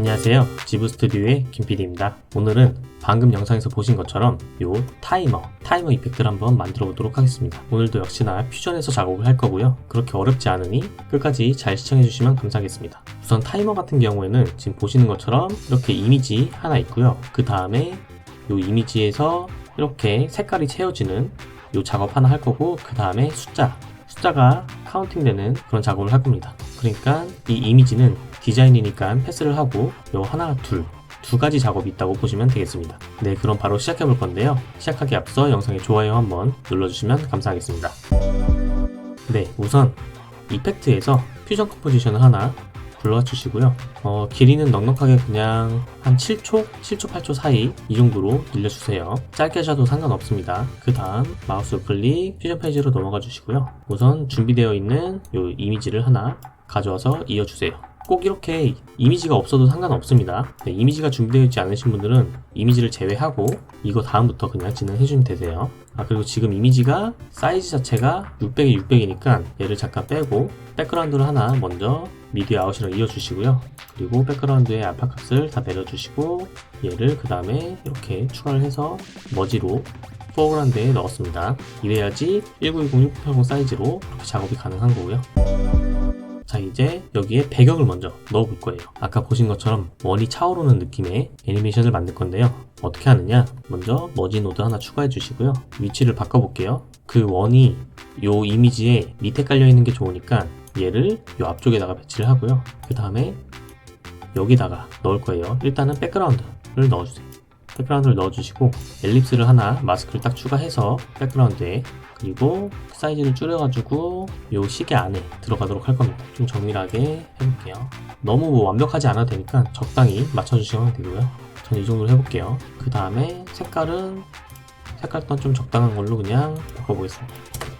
안녕하세요. 지브 스튜디오의 김PD입니다. 오늘은 방금 영상에서 보신 것처럼 요 타이머, 타이머 이펙트를 한번 만들어 보도록 하겠습니다. 오늘도 역시나 퓨전에서 작업을 할 거고요. 그렇게 어렵지 않으니 끝까지 잘 시청해 주시면 감사하겠습니다. 우선 타이머 같은 경우에는 지금 보시는 것처럼 이렇게 이미지 하나 있고요. 그 다음에 요 이미지에서 이렇게 색깔이 채워지는 요 작업 하나 할 거고 그 다음에 숫자 숫자가 카운팅 되는 그런 작업을 할 겁니다. 그러니까 이 이미지는 디자인이니까 패스를 하고 요 하나 둘 두 가지 작업이 있다고 보시면 되겠습니다. 네, 그럼 바로 시작해 볼 건데요. 시작하기 앞서 영상에 좋아요 한번 눌러주시면 감사하겠습니다. 네, 우선 이펙트에서 퓨전 컴포지션을 하나 불러와 주시고요. 어, 길이는 넉넉하게 그냥 한 7초, 7초, 8초 사이 이 정도로 늘려주세요. 짧게 하셔도 상관없습니다. 그 다음 마우스 우클릭 퓨전 페이지로 넘어가 주시고요. 우선 준비되어 있는 이 이미지를 하나 가져와서 이어주세요. 꼭 이렇게 이미지가 없어도 상관없습니다. 네, 이미지가 준비되어 있지 않으신 분들은 이미지를 제외하고 이거 다음부터 그냥 진행해주면 되세요. 아 그리고 지금 이미지가 사이즈 자체가 600에 600이니까 얘를 잠깐 빼고 백그라운드를 하나 먼저 미디어 아웃이랑 이어주시고요. 그리고 백그라운드의 알파 값을 다 내려주시고 얘를 그 다음에 이렇게 추가를 해서 머지로 포그라운드에 넣었습니다. 이래야지 1920-6980 사이즈로 이렇게 작업이 가능한 거고요. 자 이제 여기에 배경을 먼저 넣어 볼 거예요. 아까 보신 것처럼 원이 차오르는 느낌의 애니메이션을 만들 건데요. 어떻게 하느냐? 먼저 머지 노드 하나 추가해 주시고요. 위치를 바꿔 볼게요. 그 원이 요 이미지에 밑에 깔려 있는 게 좋으니까 얘를 요 앞쪽에다가 배치를 하고요. 그 다음에 여기다가 넣을 거예요. 일단은 백그라운드를 넣어주세요 백그라운드를 넣어주시고 엘립스를 하나 마스크를 딱 추가해서 백그라운드에 그리고 사이즈를 줄여가지고 요 시계 안에 들어가도록 할 겁니다. 좀 정밀하게 해볼게요. 너무 뭐 완벽하지 않아도 되니까 적당히 맞춰주시면 되고요. 저는 이 정도로 해볼게요. 그 다음에 색깔은 색깔 ton좀 적당한 걸로 그냥 바꿔보겠습니다.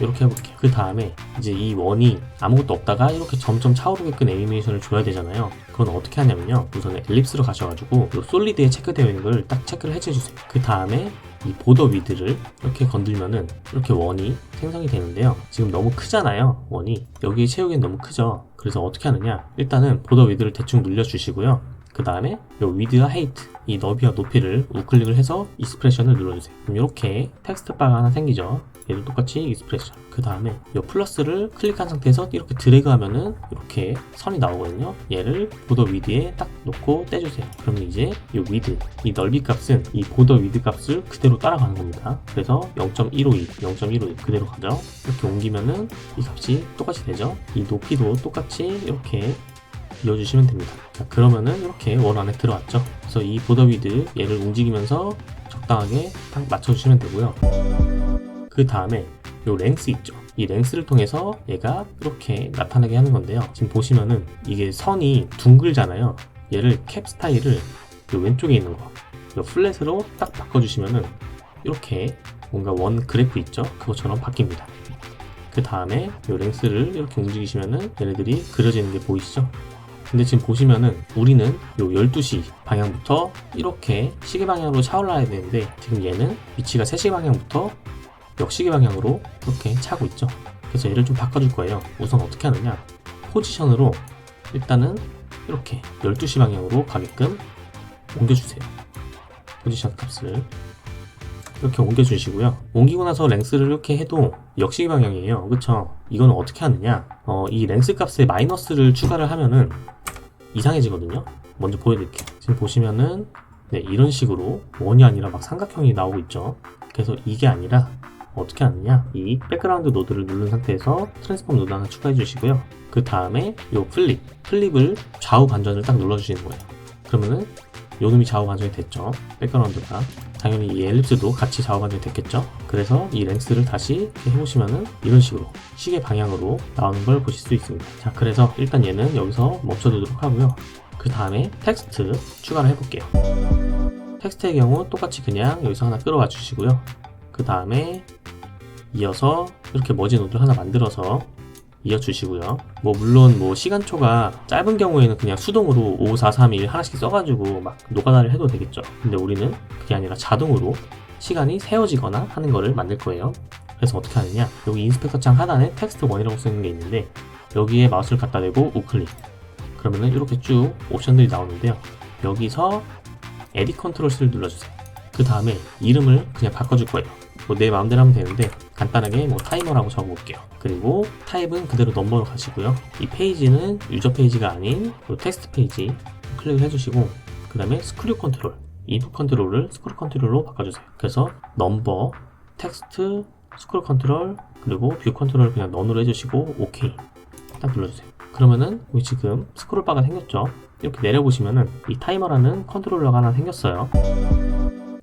이렇게 해볼게요. 그 다음에 이제 이 원이 아무것도 없다가 이렇게 점점 차오르게끔 애니메이션을 줘야 되잖아요. 그건 어떻게 하냐면요. 우선 엘립스로 가셔가지고 이 솔리드에 체크되어 있는 걸 딱 체크를 해제해주세요. 그 다음에 이 보더 위드를 이렇게 건들면은 이렇게 원이 생성이 되는데요. 지금 너무 크잖아요. 원이. 여기에 채우기엔 너무 크죠. 그래서 어떻게 하느냐. 일단은 보더 위드를 대충 눌러주시고요. 그 다음에 요 위드와 헤이트 이 너비와 높이를 우클릭을 해서 익스프레션을 눌러주세요. 그럼 이렇게 텍스트 바가 하나 생기죠. 얘도 똑같이 익스프레션. 그 다음에 요 플러스를 클릭한 상태에서 이렇게 드래그 하면은 이렇게 선이 나오거든요. 얘를 보더 위드에 딱 놓고 떼주세요. 그러면 이제 요 위드, 이 넓이 값은 이 보더 위드 값을 그대로 따라가는 겁니다. 그래서 0.152, 0.152 그대로 가죠. 이렇게 옮기면은 이 값이 똑같이 되죠. 이 높이도 똑같이 이렇게 이어주시면 됩니다. 자, 그러면은 이렇게 원 안에 들어왔죠. 그래서 이 보더 위드 얘를 움직이면서 적당하게 딱 맞춰주시면 되고요. 그 다음에 요 랭스 있죠. 이 랭스를 통해서 얘가 이렇게 나타나게 하는 건데요. 지금 보시면은 이게 선이 둥글잖아요. 얘를 캡 스타일을 요 왼쪽에 있는 거, 요 플랫으로 딱 바꿔주시면은 이렇게 뭔가 원 그래프 있죠? 그것처럼 바뀝니다. 그 다음에 요 랭스를 이렇게 움직이시면은 얘네들이 그려지는 게 보이시죠? 근데 지금 보시면은 우리는 요 12시 방향부터 이렇게 시계 방향으로 차올라야 되는데 지금 얘는 위치가 3시 방향부터 역시계 방향으로 이렇게 차고 있죠. 그래서 얘를 좀 바꿔줄 거예요. 우선 어떻게 하느냐. 포지션으로 일단은 이렇게 12시 방향으로 가게끔 옮겨주세요. 포지션 값을. 이렇게 옮겨주시고요. 옮기고 나서 랭스를 이렇게 해도 역시계 방향이에요. 그쵸? 이거는 어떻게 하느냐. 어, 이 랭스 값에 마이너스를 추가를 하면은 이상해지거든요. 먼저 보여드릴게요. 지금 보시면은 네, 이런 식으로 원이 아니라 막 삼각형이 나오고 있죠. 그래서 이게 아니라 어떻게 하느냐 이 백그라운드 노드를 누른 상태에서 트랜스폼 노드 하나 추가해 주시고요 그 다음에 요 플립 플립을 좌우 반전을 딱 눌러 주시는 거예요 그러면은 요 놈이 좌우 반전이 됐죠 백그라운드가 당연히 이 엘립스도 같이 반전이 됐겠죠? 그래서 이 랭스를 다시 해보시면은 이런 식으로 시계 방향으로 나오는 걸 보실 수 있습니다. 자 그래서 일단 얘는 여기서 멈춰두도록 하고요. 그 다음에 텍스트 추가를 해볼게요. 텍스트의 경우 똑같이 그냥 여기서 하나 끌어와 주시고요. 그 다음에 이어서 이렇게 머지 노드 하나 만들어서 이어주시고요. 뭐 물론 뭐 시간초가 짧은 경우에는 그냥 수동으로 5, 4, 3, 1 하나씩 써가지고 막 노가다를 해도 되겠죠. 근데 우리는 그게 아니라 자동으로 시간이 세워지거나 하는 거를 만들 거예요. 그래서 어떻게 하느냐? 여기 인스펙터 창 하단에 텍스트 1이라고 쓰는 게 있는데 여기에 마우스를 갖다 대고 우클릭. 그러면은 이렇게 쭉 옵션들이 나오는데요. 여기서 에디 컨트롤 C를 눌러주세요. 그 다음에 이름을 그냥 바꿔줄 거예요. 뭐 내 마음대로 하면 되는데 간단하게 뭐 타이머라고 적어볼게요. 그리고 타입은 그대로 넘버로 가시고요. 이 페이지는 유저 페이지가 아닌 요 텍스트 페이지 클릭을 해주시고 그 다음에 스크류 컨트롤 이프 컨트롤을 스크류 컨트롤로 바꿔주세요. 그래서 넘버, 텍스트, 스크롤 컨트롤 그리고 뷰 컨트롤 그냥 넌으로 해주시고 오케이 딱 눌러주세요. 그러면은 여기 지금 스크롤 바가 생겼죠. 이렇게 내려보시면은 이 타이머라는 컨트롤러가 하나 생겼어요.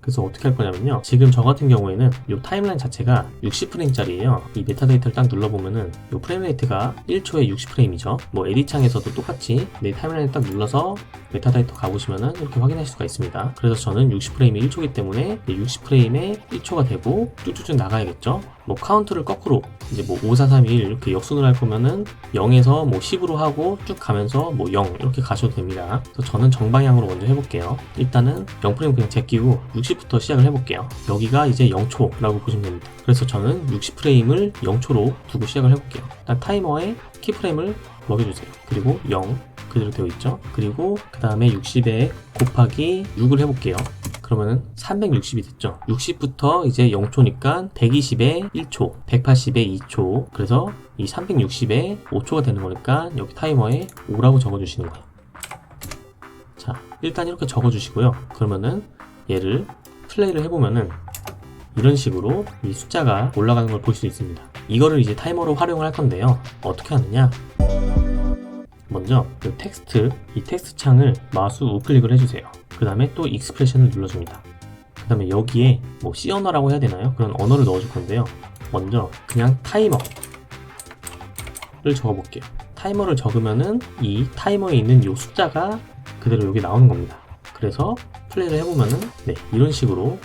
그래서 어떻게 할 거냐면요. 지금 저 같은 경우에는 이 타임라인 자체가 60프레임짜리예요. 이 메타데이터를 딱 눌러보면은 이 프레임 레이트가 1초에 60프레임이죠. 뭐 에디 창에서도 똑같이 내 타임라인을 딱 눌러서 메타데이터 가보시면은 이렇게 확인하실 수가 있습니다. 그래서 저는 60프레임이 1초이기 때문에 60프레임에 1초가 되고 쭉쭉쭉 나가야겠죠. 뭐 카운트를 거꾸로 이제 뭐 5, 4, 3, 2 이렇게 역순을 할 거면은 0에서 뭐 10으로 하고 쭉 가면서 뭐 0 이렇게 가셔도 됩니다. 그래서 저는 정방향으로 먼저 해볼게요. 일단은 0프레임 그냥 제끼고 60부터 시작을 해볼게요. 여기가 이제 0초라고 보시면 됩니다. 그래서 저는 60프레임을 0초로 두고 시작을 해볼게요. 일단 타이머에 키프레임을 먹여주세요. 그리고 0 그대로 되어 있죠. 그리고 그 다음에 60에 곱하기 6을 해볼게요. 그러면은 360이 됐죠. 60부터 이제 0초니까 120에 1초, 180에 2초. 그래서 이 360에 5초가 되는 거니까 여기 타이머에 5라고 적어주시는 거예요. 자, 일단 이렇게 적어주시고요. 그러면은 얘를 플레이를 해보면은 이런 식으로 이 숫자가 올라가는 걸 볼 수 있습니다. 이거를 이제 타이머로 활용을 할 건데요. 어떻게 하느냐? 먼저 그 텍스트, 이 텍스트 창을 마우스 우클릭을 해주세요. 그 다음에 또 익스프레션을 눌러줍니다. 그 다음에 여기에 뭐 C 언어라고 해야 되나요? 그런 언어를 넣어줄 건데요. 먼저 그냥 타이머를 적어볼게요. 타이머를 적으면은 이 타이머에 있는 이 숫자가 그대로 여기 나오는 겁니다. 그래서 플레이를 해보면은 네 이런 식으로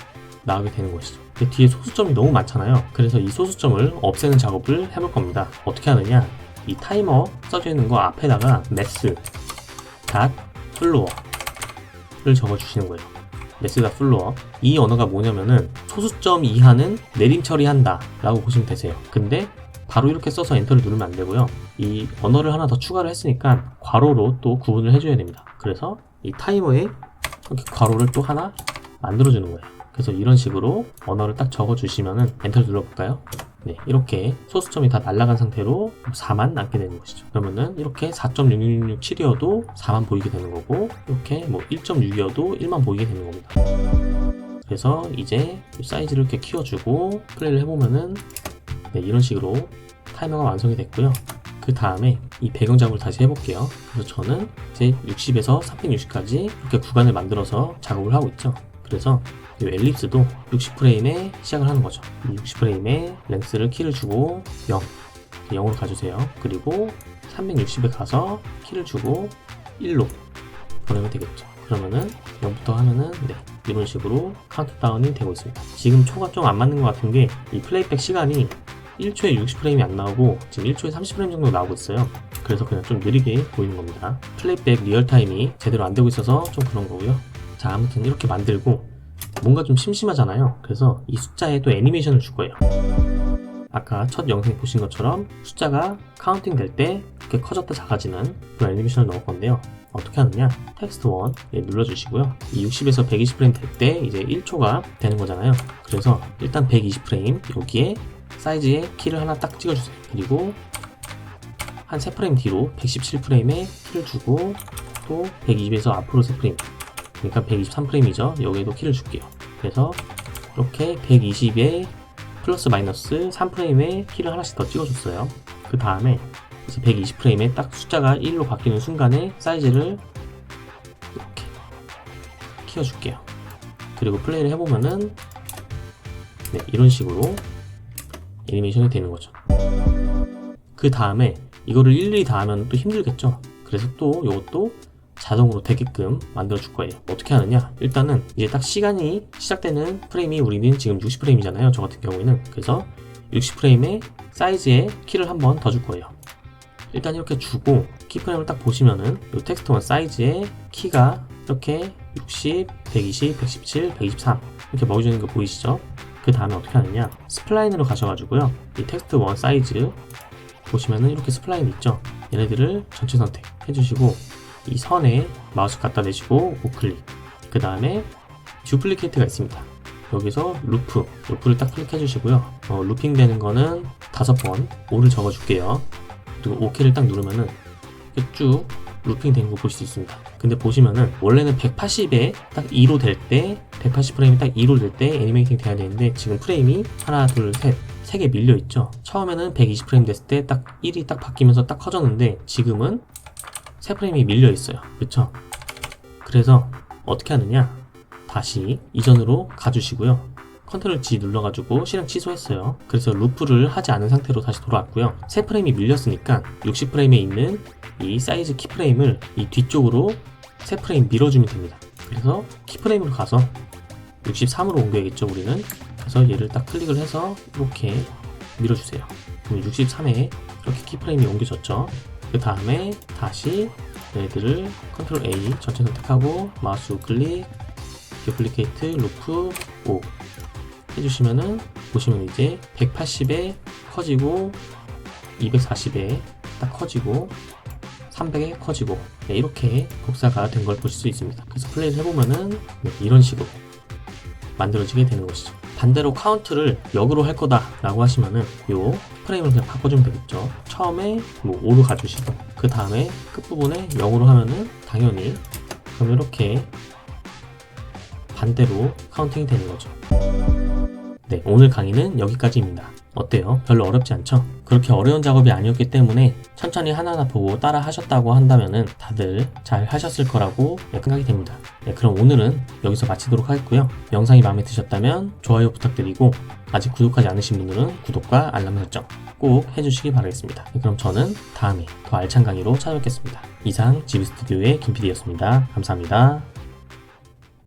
나오게 되는 것이죠. 근데 뒤에 소수점이 너무 많잖아요. 그래서 이 소수점을 없애는 작업을 해볼 겁니다. 어떻게 하느냐? 이 타이머 써져 있는 거 앞에다가 mass 닷 플로어를 적어주시는 거예요. mass 닷 플로어 이 언어가 뭐냐면은 소수점 이하는 내림 처리한다 라고 보시면 되세요. 근데 바로 이렇게 써서 엔터를 누르면 안 되고요. 이 언어를 하나 더 추가를 했으니까 괄호로 또 구분을 해줘야 됩니다. 그래서 이 타이머에 이렇게 괄호를 또 하나 만들어주는 거예요. 그래서 이런 식으로 언어를 딱 적어주시면은 엔터를 눌러볼까요? 네, 이렇게 소수점이 다 날아간 상태로 4만 남게 되는 것이죠. 그러면은 이렇게 4.6667이어도 4만 보이게 되는 거고, 이렇게 뭐 1.6이어도 1만 보이게 되는 겁니다. 그래서 이제 사이즈를 이렇게 키워주고 플레이를 해보면은 네, 이런 식으로 타이머가 완성이 됐고요. 그 다음에 이 배경 작업을 다시 해볼게요. 그래서 저는 이제 60에서 360까지 이렇게 구간을 만들어서 작업을 하고 있죠. 그래서 이 엘립스도 60프레임에 시작을 하는 거죠. 60프레임에 랭스를 키를 주고 0, 0으로 가주세요. 그리고 360에 가서 키를 주고 1로 보내면 되겠죠. 그러면은 0부터 하면은 네, 이런 식으로 카운트다운이 되고 있습니다. 지금 초가 좀 안 맞는 것 같은 게 이 플레이백 시간이 1초에 60프레임이 안 나오고 지금 1초에 30프레임 정도 나오고 있어요. 그래서 그냥 좀 느리게 보이는 겁니다. 플레이백 리얼타임이 제대로 안 되고 있어서 좀 그런 거고요. 자, 아무튼 이렇게 만들고 뭔가 좀 심심하잖아요. 그래서 이 숫자에 또 애니메이션을 줄 거예요. 아까 첫 영상 보신 것처럼 숫자가 카운팅 될 때 이렇게 커졌다 작아지는 그런 애니메이션을 넣을 건데요. 어떻게 하느냐? 텍스트 1 예, 눌러주시고요. 이 60에서 120프레임 될 때 이제 1초가 되는 거잖아요. 그래서 일단 120프레임 여기에 사이즈에 키를 하나 딱 찍어주세요. 그리고 한 3프레임 뒤로 117프레임에 키를 주고 또 120에서 앞으로 3프레임 그러니까 123프레임이죠. 여기에도 키를 줄게요. 그래서 이렇게 120에 플러스 마이너스 3프레임에 키를 하나씩 더 찍어줬어요. 그 다음에 이제 120프레임에 딱 숫자가 1로 바뀌는 순간에 사이즈를 이렇게 키워줄게요. 그리고 플레이를 해보면은 네, 이런 식으로 애니메이션이 되는 거죠. 그 다음에 이거를 일일이 다 하면 또 힘들겠죠. 그래서 또 이것도 자동으로 되게끔 만들어 줄 거예요. 어떻게 하느냐? 일단은 이제 딱 시간이 시작되는 프레임이 우리는 지금 60프레임이잖아요. 저 같은 경우에는. 그래서 60프레임의 사이즈에 키를 한 번 더 줄 거예요. 일단 이렇게 주고 키프레임을 딱 보시면은 이 텍스트원 사이즈에 키가 이렇게 60, 120, 117, 123 이렇게 먹여주는 거 보이시죠? 그 다음에 어떻게 하느냐? 스플라인으로 가셔가지고요. 이 텍스트 원 사이즈 보시면은 이렇게 스플라인 있죠? 얘네들을 전체 선택 해주시고 이 선에 마우스 갖다 대시고 우클릭. 그 다음에 듀플리케이트가 있습니다. 여기서 루프 루프를 딱 클릭해 주시고요. 어, 루핑 되는 거는 다섯 번 5를 적어 줄게요. 그리고 OK를 딱 누르면은 쭉 루핑 되는 거 볼 수 있습니다. 근데 보시면은 원래는 180에 딱 2로 될 때 180 프레임이 딱 2로 될 때 애니메이팅 돼야 되는데 지금 프레임이 하나 둘셋 3개 밀려 있죠? 처음에는 120 프레임 됐을 때 딱 1이 딱 바뀌면서 딱 커졌는데 지금은 3프레임이 밀려 있어요. 그쵸? 그래서 어떻게 하느냐? 다시 이전으로 가주시고요. 컨트롤 G 눌러가지고 실행 취소했어요. 그래서 루프를 하지 않은 상태로 다시 돌아왔고요. 3프레임이 밀렸으니까 60프레임에 있는 이 사이즈 키프레임을 이 뒤쪽으로 3프레임 밀어주면 됩니다. 그래서 키프레임으로 가서 63으로 옮겨야겠죠 우리는? 그래서 얘를 딱 클릭을 해서 이렇게 밀어주세요. 그럼 63에 이렇게 키프레임이 옮겨졌죠 그 다음에 다시 얘들을 컨트롤 A 전체 선택하고 마우스 우클릭 듀플리케이트 루프 5 해주시면은 보시면 이제 180에 커지고 240에 딱 커지고 300에 커지고 네, 이렇게 복사가 된 걸 보실 수 있습니다. 그래서 플레이를 해보면은 네, 이런 식으로 만들어지게 되는 것이죠. 반대로 카운트를 역으로 할 거다 라고 하시면은 요 프레임을 그냥 바꿔주면 되겠죠. 처음에 뭐 5로 가주시고 그 다음에 끝부분에 0으로 하면은 당연히 그럼 이렇게 반대로 카운팅이 되는 거죠. 네, 오늘 강의는 여기까지입니다. 어때요? 별로 어렵지 않죠? 그렇게 어려운 작업이 아니었기 때문에 천천히 하나하나 보고 따라 하셨다고 한다면은 다들 잘 하셨을 거라고 생각이 됩니다. 네, 그럼 오늘은 여기서 마치도록 하겠고요. 영상이 마음에 드셨다면 좋아요 부탁드리고 아직 구독하지 않으신 분들은 구독과 알람 설정 꼭 해주시기 바라겠습니다. 네, 그럼 저는 다음에 더 알찬 강의로 찾아뵙겠습니다. 이상 지브스튜디오의 김PD였습니다. 감사합니다.